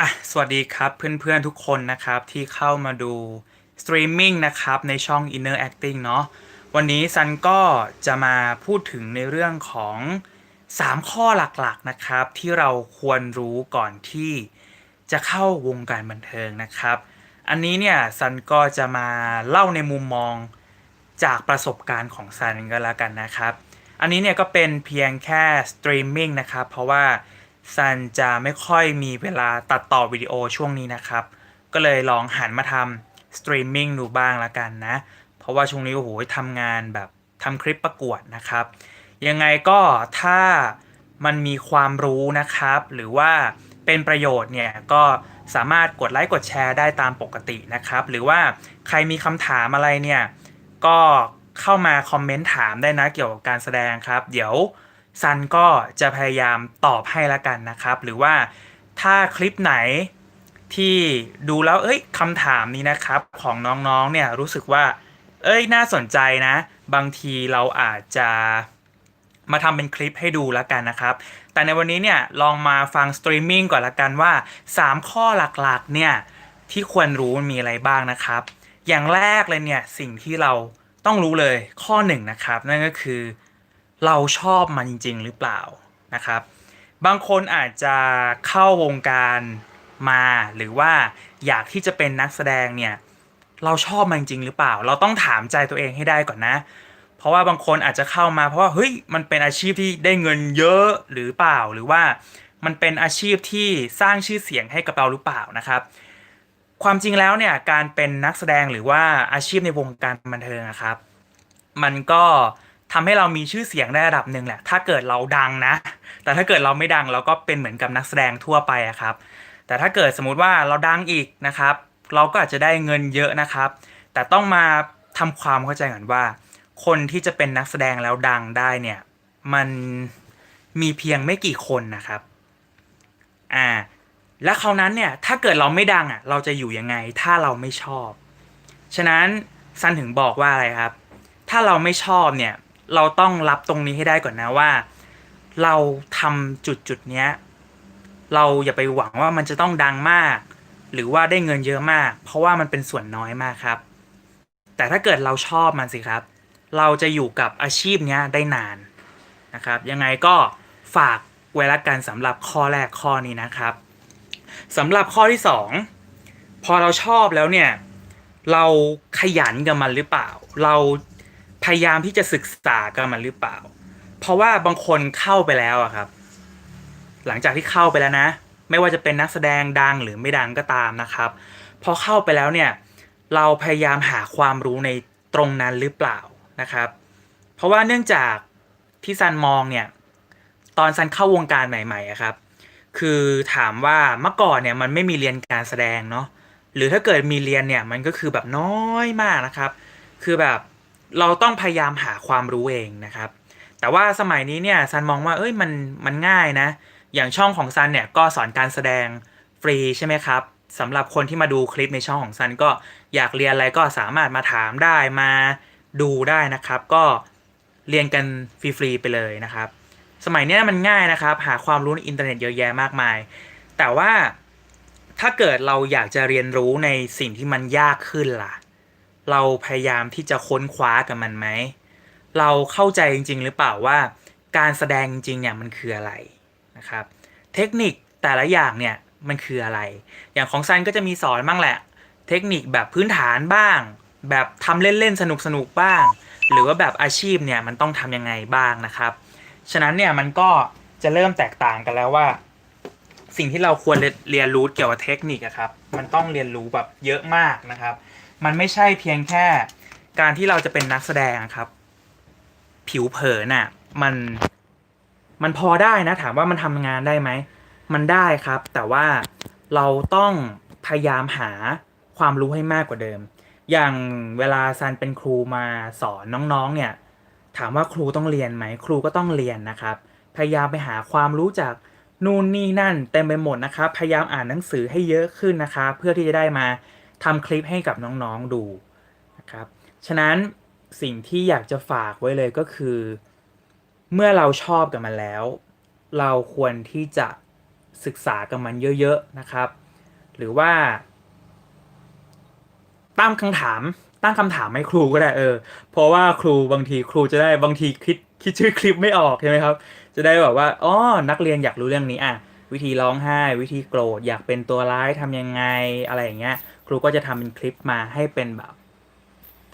อะสวัสดีครับเพื่อนๆทุกคนนะครับที่เข้ามาดูสตรีมมิ่งนะครับในช่อง Inner Acting เนาะวันนี้ซันก็จะมาพูดถึงในเรื่องของ 3 ข้อหลักๆนะครับ ที่เราควรรู้ก่อนที่จะเข้าวงการบันเทิงนะครับ อันนี้เนี่ยซันก็จะมาเล่าในมุมมองจากประสบการณ์ของซันก็แล้วกันนะครับ อันนี้เนี่ยก็เป็นเพียงแค่สตรีมมิ่งนะครับเพราะว่า ซันจะไม่ค่อยมีเวลาตัดต่อวิดีโอช่วงนี้นะครับ ก็เลยลองหันมาทำสตรีมมิ่งดูบ้างละกันนะ เพราะว่าช่วงนี้โอ้โหทำงานแบบทำคลิปประกวดนะครับ ยังไงก็ถ้ามันมีความรู้นะครับ หรือว่าเป็นประโยชน์เนี่ยก็สามารถกดไลค์กดแชร์ได้ตามปกตินะครับ หรือว่าใครมีคำถามอะไรเนี่ยก็เข้ามาคอมเมนต์ถามได้นะเกี่ยวกับการแสดงครับ เดี๋ยว ซันก็จะพยายามตอบให้ละกันนะครับ หรือว่าถ้าคลิปไหนที่ดูแล้วเอ้ยคำถามนี้นะครับ ของน้องๆเนี่ยรู้สึกว่า เอ้ยน่าสนใจนะ บางทีเราอาจจะมาทำเป็นคลิปให้ดูแล้วกันนะครับ แต่ในวันนี้เนี่ยลองมาฟังสตรีมมิ่งก่อนละกันว่า 3 ข้อหลักๆเนี่ยที่ควรรู้มันมีอะไรบ้างนะครับ อย่างแรกเลยเนี่ยสิ่งที่เราต้องรู้เลยข้อ1นงนะครับนั่นก็คือ เราชอบมันจริง ๆ หรือเปล่านะครับ บางคนอาจจะเข้าวงการมาหรือว่าอยากที่จะเป็นนักแสดงเนี่ยเราชอบมันจริงหรือเปล่า เราต้องถามใจตัวเองให้ได้ก่อนนะ เพราะว่าบางคนอาจจะเข้ามาเพราะว่าเฮ้ยมันเป็นอาชีพที่ได้เงินเยอะหรือเปล่า หรือว่ามันเป็นอาชีพที่สร้างชื่อเสียงให้กับเราหรือเปล่านะครับ ความจริงแล้วเนี่ยการเป็นนักแสดงหรือว่าอาชีพในวงการบันเทิงนะครับ มันก็ ทำให้เรามีชื่อเสียงได้ระดับหนึ่งแหละ ถ้าเกิดเราดังนะ แต่ถ้าเกิดเราไม่ดังเราก็เป็นเหมือนกับนักแสดงทั่วไปอะครับ แต่ถ้าเกิดสมมุติว่าเราดังอีกนะครับ เราก็อาจจะได้เงินเยอะนะครับ แต่ต้องมาทำความเข้าใจก่อนว่า คนที่จะเป็นนักแสดงแล้วดังได้เนี่ย มันมีเพียงไม่กี่คนนะครับ อ่า และคราวนั้นเนี่ย ถ้าเกิดเราไม่ดังอะ เราจะอยู่ยังไง ถ้าเราไม่ชอบ ฉะนั้นซันถึงบอกว่าอะไรครับ ถ้าเราไม่ชอบเนี่ย เราต้องรับตรงนี้ให้ได้ก่อนนะว่า เราทำจุดจุดๆเนี้ย เราอย่าไปหวังว่ามันจะต้องดังมาก หรือว่าได้เงินเยอะมาก เพราะว่ามันเป็นส่วนน้อยมากครับ แต่ถ้าเกิดเราชอบมันสิครับ เราจะอยู่กับอาชีพเนี้ยได้นานนะครับ ยังไงก็ฝากไว้ละกันสำหรับข้อแรกข้อนี้นะครับสำหรับข้อที่สองพอเราชอบแล้วเนี่ย เราขยันกับมันหรือเปล่า เรา พยายามที่จะศึกษากับมันหรือเปล่า เพราะว่าบางคนเข้าไปแล้วอะครับ หลังจากที่เข้าไปแล้วนะ ไม่ว่าจะเป็นนักแสดงดังหรือไม่ดังก็ตามนะครับ พอเข้าไปแล้วเนี่ย เราพยายามหาความรู้ในตรงนั้นหรือเปล่านะครับ เพราะว่าเนื่องจากที่ซันมองเนี่ย ตอนซันเข้าวงการใหม่ๆอะครับ คือถามว่าเมื่อก่อนเนี่ยมันไม่มีเรียนการแสดงเนาะ หรือถ้าเกิดมีเรียนเนี่ยมันก็คือแบบน้อยมากนะครับ คือแบบ เราต้องพยายามหาความรู้เองนะครับ แต่ว่าสมัยนี้เนี่ยซันมองว่าเอ้ยมันมันง่ายนะ อย่างช่องของซันเนี่ยก็สอนการแสดงฟรีใช่ไหมครับสำหรับคนที่มาดูคลิปในช่องของซันก็อยากเรียนอะไรก็สามารถมาถามได้มาดูได้นะครับ ก็เรียนกันฟรีๆไปเลยนะครับ สมัยนี้มันง่ายนะครับ หาความรู้ในอินเทอร์เน็ตเยอะแยะมากมาย แต่ว่าถ้าเกิดเราอยากจะเรียนรู้ในสิ่งที่มันยากขึ้นล่ะ เราพยายามที่จะค้นคว้ากับมันไหม เราเข้าใจจริง ๆ หรือเปล่าว่า การแสดงจริงๆเนี่ยมันคืออะไรนะครับ เทคนิคแต่ละอย่างเนี่ยมันคืออะไร อย่างของซันก็จะมีสอนบ้างแหละ เทคนิคแบบพื้นฐานบ้าง แบบทำเล่นๆสนุกๆบ้าง หรือว่าแบบอาชีพเนี่ยมันต้องทำยังไงบ้างนะครับ ฉะนั้นเนี่ยมันก็จะเริ่มแตกต่างกันแล้วว่า สิ่งที่เราควรเรียนรู้เกี่ยวกับเทคนิคครับ มันต้องเรียนรู้แบบเยอะมากนะครับ มันไม่ใช่เพียงแค่การที่เราจะเป็นนักแสดงครับ ผิวเผินน่ะ มันมันพอได้นะ ถามว่ามันทำงานได้ไหม มันได้ครับ แต่ว่าเราต้องพยายามหาความรู้ให้มากกว่าเดิม อย่างเวลาซันเป็นครูมาสอนน้องๆ เนี่ย ถามว่าครูต้องเรียนไหม ครูก็ต้องเรียนนะครับ พยายามไปหาความรู้จากนู่นนี่นั่นเต็มไปหมดนะครับ พยายามอ่านหนังสือให้เยอะขึ้นนะครับ เพื่อที่จะได้มา ทำคลิปให้กับน้องๆดูนะครับ ฉะนั้นสิ่งที่อยากจะฝากไว้เลยก็คือ เมื่อเราชอบกับมันแล้ว เราควรที่จะศึกษากับมันเยอะๆนะครับ หรือว่าตั้งคำถามตั้งคำถามให้ครูก็ได้เออ เพราะว่าครูบางทีครูจะได้บางทีคิดคิดชื่อคลิปไม่ออกใช่ไหมครับ จะได้แบบว่าอ๋อนักเรียนอยากรู้เรื่องนี้อะวิธีร้องไห้ วิธีโกรธอยากเป็นตัวร้ายทำยังไงอะไรอย่างเงี้ย รูก็จะทำเป็นคลิปมาให้เป็นแบบ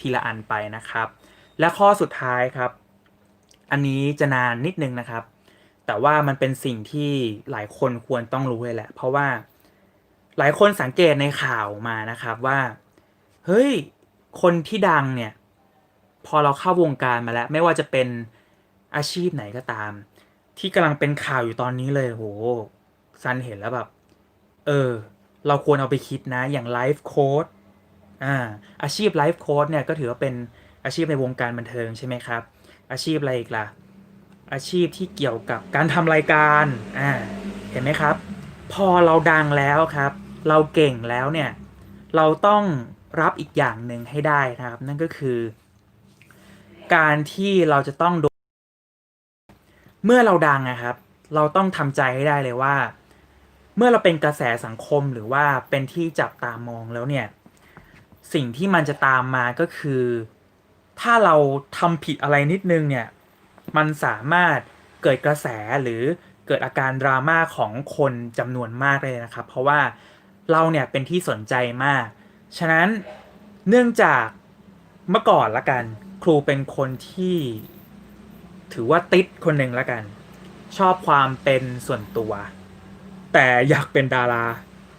ทีละอันไปนะครับ และข้อสุดท้ายครับ อันนี้จะนานนิดนึงนะครับ แต่ว่ามันเป็นสิ่งที่หลายคนควรต้องรู้เลยแหละ เพราะว่าหลายคนสังเกตในข่าวมานะครับว่า เฮ้ย คนที่ดังเนี่ย พอเราเข้าวงการมาแล้ว ไม่ว่าจะเป็นอาชีพไหนก็ตาม ที่กำลังเป็นข่าวอยู่ตอนนี้เลยโหซันเห็นแล้วแบบ เออ เราควรเอาไปคิดนะอย่างไลฟ์โค้ดอ่าอาชีพไลฟ์โค้ดเนี่ยก็ถือว่าเป็นอาชีพในวงการบันเทิงใช่ไหมครับ อาชีพอะไรอีกล่ะ อาชีพที่เกี่ยวกับการทำรายการอ่าเห็นไหมครับ พอเราดังแล้วครับ เราเก่งแล้วเนี่ยเราต้องรับอีกอย่างหนึ่งให้ได้นะครับ นั่นก็คือ การที่เราจะต้องโดนเมื่อเราดังนะครับ เราต้องทำใจให้ได้เลยว่า เมื่อเราเป็นกระแสสังคมหรือว่าเป็นที่จับตามองแล้วเนี่ย สิ่งที่มันจะตามมาก็คือ ถ้าเราทำผิดอะไรนิดนึงเนี่ย มันสามารถเกิดกระแสหรือเกิดอาการดราม่าของคนจำนวนมากเลยนะครับ เพราะว่าเราเนี่ยเป็นที่สนใจมาก ฉะนั้นเนื่องจากเมื่อก่อนละกัน ครูเป็นคนที่ถือว่าติดคนหนึ่งละกัน ชอบความเป็นส่วนตัว แต่อยากเป็นดารา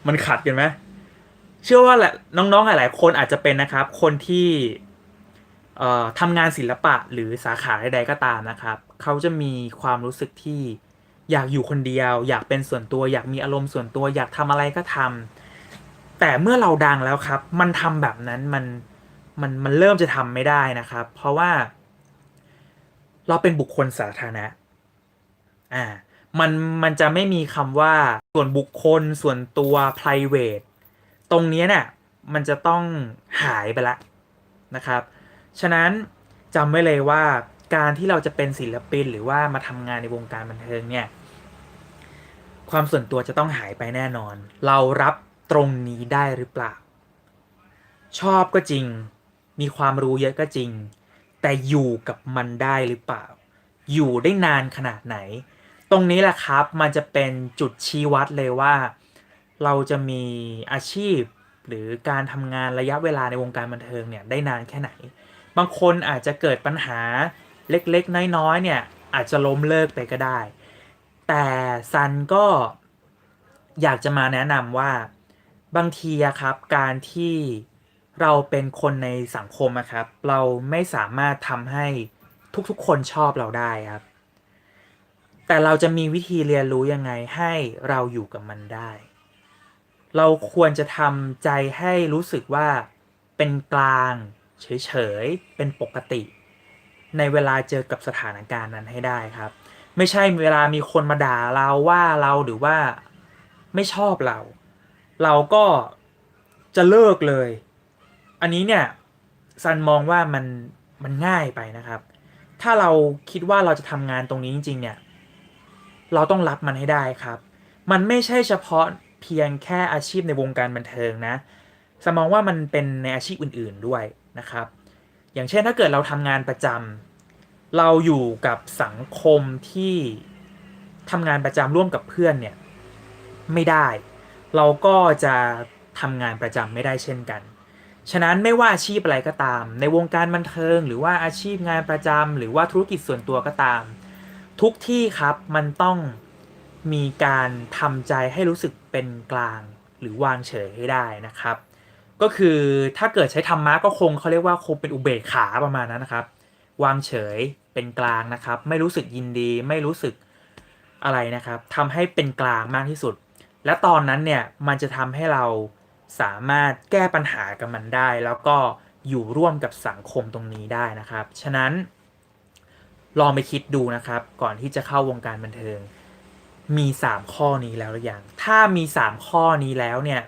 มันขัดกันไหมเชื่อว่าแหละน้องๆหลายๆคนอาจจะเป็นนะครับ คนที่เอ่อทำงานศิลปะหรือสาขาใดๆก็ตามนะครับ เขาจะมีความรู้สึกที่อยากอยู่คนเดียว อยากเป็นส่วนตัว อยากมีอารมณ์ส่วนตัว อยากทำอะไรก็ทำแต่เมื่อเราดังแล้วครับ มันทำแบบนั้นมันมันมันเริ่มจะทำไม่ได้นะครับ เพราะว่า เราเป็นบุคคลสาธารณะอ่า มันมันจะไม่มีคำว่าส่วนบุคคลส่วนตัว private ตรงนี้เนี่ยมันจะต้องหายไปละนะครับ ฉะนั้นจำไว้เลยว่าการที่เราจะเป็นศิลปินหรือว่ามาทำงานในวงการบันเทิงเนี่ย ความส่วนตัวจะต้องหายไปแน่นอน เรารับตรงนี้ได้หรือเปล่า ชอบก็จริง มีความรู้เยอะก็จริง แต่อยู่กับมันได้หรือเปล่า อยู่ได้นานขนาดไหน ตรงนี้แหละครับมันจะเป็นจุดชี้วัดเลยว่า เราจะมีอาชีพหรือการทำงานระยะเวลาในวงการบันเทิงเนี่ยได้นานแค่ไหน บางคนอาจจะเกิดปัญหาเล็กๆ น้อยๆเนี่ยอาจจะล้มเลิกไปก็ได้ แต่ซันก็อยากจะมาแนะนำว่าบางทีครับการที่เราเป็นคนในสังคมอะครับ เราไม่สามารถทำให้ทุกๆ คนชอบเราได้ครับ แต่เราจะมีวิธีเรียนรู้ยังไงให้เราอยู่กับมันได้ เราควรจะทำใจให้รู้สึกว่าเป็นกลาง เฉยๆ เป็นปกติ ในเวลาเจอกับสถานการณ์นั้นให้ได้ครับ ไม่ใช่เวลามีคนมาด่าเราว่าเราหรือว่าไม่ชอบเรา เราก็จะเลิกเลย อันนี้เนี่ยซันมองว่ามันมันง่ายไปนะครับ ถ้าเราคิดว่าเราจะทำงานตรงนี้จริง ๆ เนี่ย เราต้องรับมันให้ได้ครับ มันไม่ใช่เฉพาะเพียงแค่อาชีพในวงการบันเทิงนะ สมองว่ามันเป็นในอาชีพอื่นๆด้วยนะครับ อย่างเช่นถ้าเกิดเราทำงานประจำเราอยู่กับสังคมที่ทำงานประจำร่วมกับเพื่อนเนี่ยไม่ได้ เราก็จะทำงานประจำไม่ได้เช่นกัน ฉะนั้นไม่ว่าอาชีพอะไรก็ตาม ในวงการบันเทิง หรือว่าอาชีพงานประจำหรือว่าธุรกิจส่วนตัวก็ตาม ทุกที่ครับมันต้องมีการทำใจให้รู้สึกเป็นกลางหรือวางเฉยให้ได้นะครับ ก็คือถ้าเกิดใช้ธรรมะก็คงเขาเรียกว่าคงเป็นอุเบกขาประมาณนั้นนะครับ วางเฉยเป็นกลางนะครับ ไม่รู้สึกยินดีไม่รู้สึกอะไรนะครับทำให้เป็นกลางมากที่สุด และตอนนั้นเนี่ยมันจะทำให้เราสามารถแก้ปัญหากับมันได้ แล้วก็อยู่ร่วมกับสังคมตรงนี้ได้นะครับ ฉะนั้น ลองไปคิดดูนะครับ ก่อนที่จะเข้าวงการบันเทิง มี 3 ข้อนี้แล้วหรือยังถ้ามี 3 ข้อนี้แล้วเนี่ย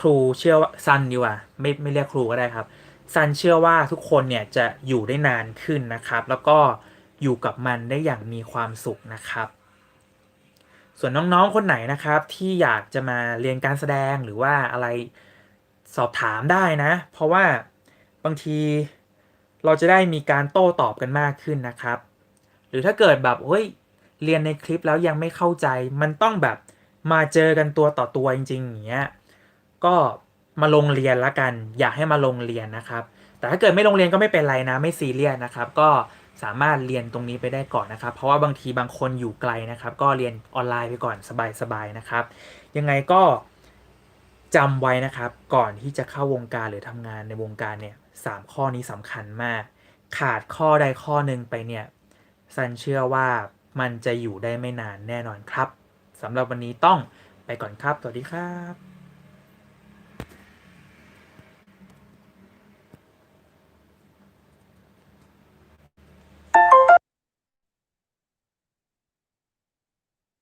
ครูเชื่อว่าซันดีกว่าไม่ไม่เรียกครูก็ได้ครับซันเชื่อว่าทุกคนเนี่ยจะอยู่ได้นานขึ้นนะครับ แล้วก็อยู่กับมันได้อย่างมีความสุขนะครับ ส่วนน้องๆคนไหนนะครับ ที่อยากจะมาเรียนการแสดงหรือว่าอะไรสอบถามได้นะ เพราะว่าบางที เราจะได้มีการโต้ตอบกันมากขึ้นนะครับ หรือถ้าเกิดแบบเฮ้ยเรียนในคลิปแล้วยังไม่เข้าใจ มันต้องแบบมาเจอกันตัวต่อตัวจริง ๆ อย่างเงี้ยก็มาลงเรียนละกัน อยากให้มาลงเรียนนะครับ แต่ถ้าเกิดไม่ลงเรียนก็ไม่เป็นไรนะไม่ซีเรียสนะครับ ก็สามารถเรียนตรงนี้ไปได้ก่อนนะครับ เพราะว่าบางทีบางคนอยู่ไกลนะครับ ก็เรียนออนไลน์ไปก่อนสบายๆนะครับ ยังไงก็จำไว้นะครับ ก่อนที่จะเข้าวงการหรือทำงานในวงการเนี่ย สามข้อนี้สำคัญมาก ขาดข้อใดข้อหนึ่งไปเนี่ยซันเชื่อว่ามันจะอยู่ได้ไม่นานแน่นอนครับสำหรับวันนี้ต้องไปก่อนครับ สวัสดีครับ